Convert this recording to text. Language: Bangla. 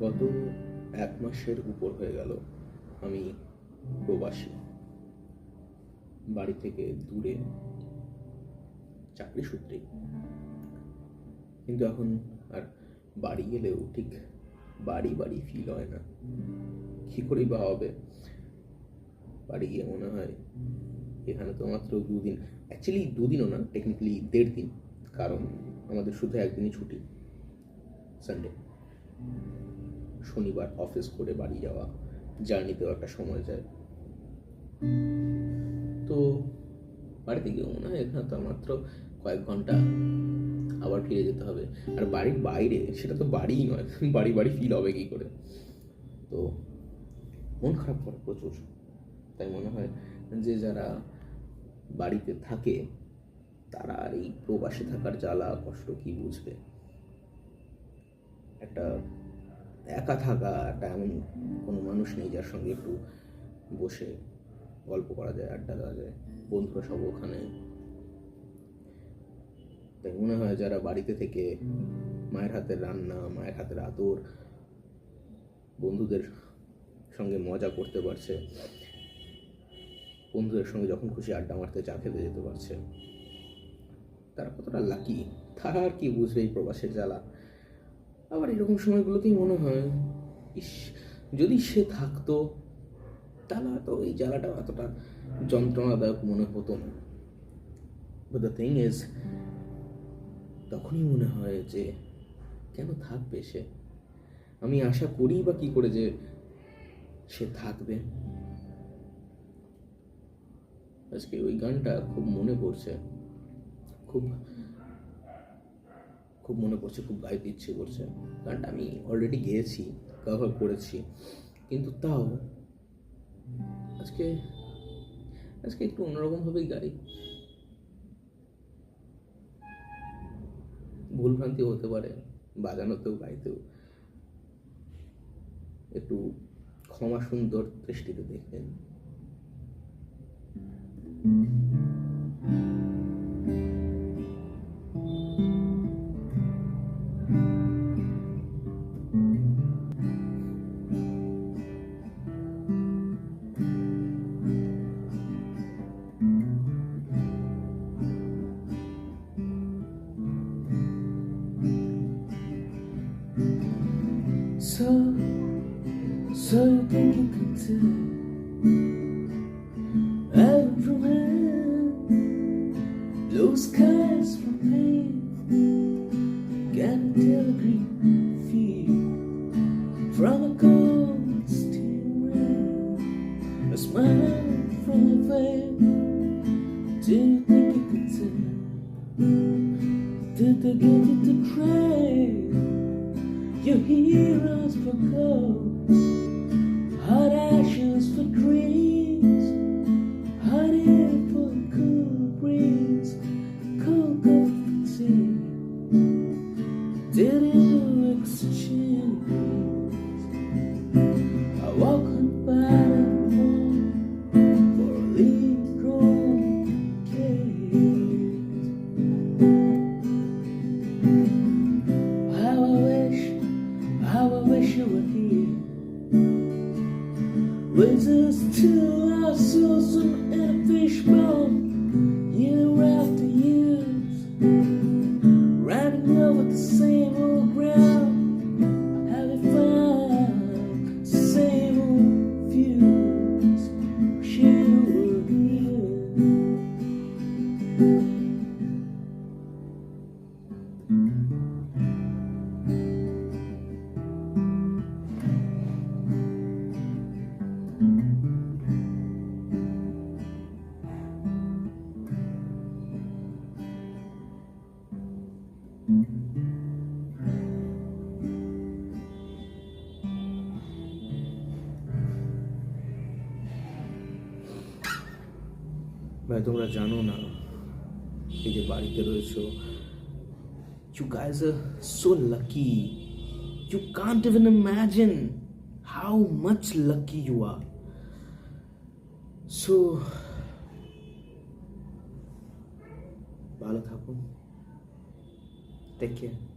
গত এক মাসের উপর হয়ে গেল আমি প্রবাসী। বাড়ি থেকে দূরে চাকরি সূত্রে। কিন্তু এখন আর বাড়ি গেলেও ঠিক বাড়ি বাড়ি ফিল হয় না। কি করেই বা হবে? বাড়ি গিয়ে মনে হয় এখানে তো মাত্র দুদিন। অ্যাকচুয়ালি দুদিনও না টেকনিক্যালি দেড় দিন। কারণ আমাদের শুধু একদিনই ছুটি সানডে শনিবার অফিস করে বাড়ি যাওয়া জার্নিতেও একটা সময় যায়। তো বাড়িতে গিয়ে মনে হয় এখানে তো মাত্র কয়েক ঘণ্টা আবার ফিরে যেতে হবে। আর বাড়ির বাইরে সেটা তো বাড়িই নয়, বাড়ি বাড়ি ফিল হবে কী করে? তো মন খারাপ করে প্রচুর। তাই মনে হয় যে যারা বাড়িতে থাকে, তারা আর এই প্রবাসে থাকার জ্বালা, কষ্ট কি বুঝবে? একটা একা থাকা একটা এমন কোনো মানুষ নেই যার সঙ্গে একটু বসে গল্প করা যায়, আড্ডা দেওয়া যায়। বন্ধুরা সব ওখানে। তাই মনে হয় যারা বাড়িতে থেকে মায়ের হাতের রান্না, মায়ের হাতের আদর, বন্ধুদের সঙ্গে মজা করতে পারছে, বন্ধুদের সঙ্গে যখন খুশি আড্ডা মারতে চা খেতে যেতে পারছে, তারা কতটা লাকি তারা আর কি বুঝবে এই প্রবাসের জ্বালা? আবার এরকম সময়গুলোতেই মনে হয়, ইস, যদি সে থাকতো, তাহলে হয়তো এই জ্বালাটা এতটা যন্ত্রণাদায়ক মনে হতো না। দ্য থিং ইজ তখনই মনে হয় যে, কেন থাকবে সে? আমি আশা করি বা কি করে যে সে থাকবে। আজকে ওই গানটা খুব মনে পড়ছে। খুব খুব মনে পড়ছে, খুব গাইতে ইচ্ছে করছে। গানটা আমি অলরেডি গেয়েছি কভার করেছি। কিন্তু তাও আজকে আজকে একটু অন্যরকমভাবেই গাই। ভুলভ্রান্তি হতে পারে, বাজানোতেও, গাইতেও। একটু ক্ষমা সুন্দর দৃষ্টিতে দেখবেন। So, so you think you could do Heaven from heaven, blue skies from pain. Can't tell a green field from a cold steel rain. A smile from a veil Do you think you could tell? Did they get you to trade your heroes for how I wish you were here. With us two, our souls in a fishbowl, year after year. ভাই তোমরা জানো না এই যে বাড়িতে রয়েছো you guys are so lucky you can't even imagine how much lucky you are so ভালো থাকুন টেক কেয়ার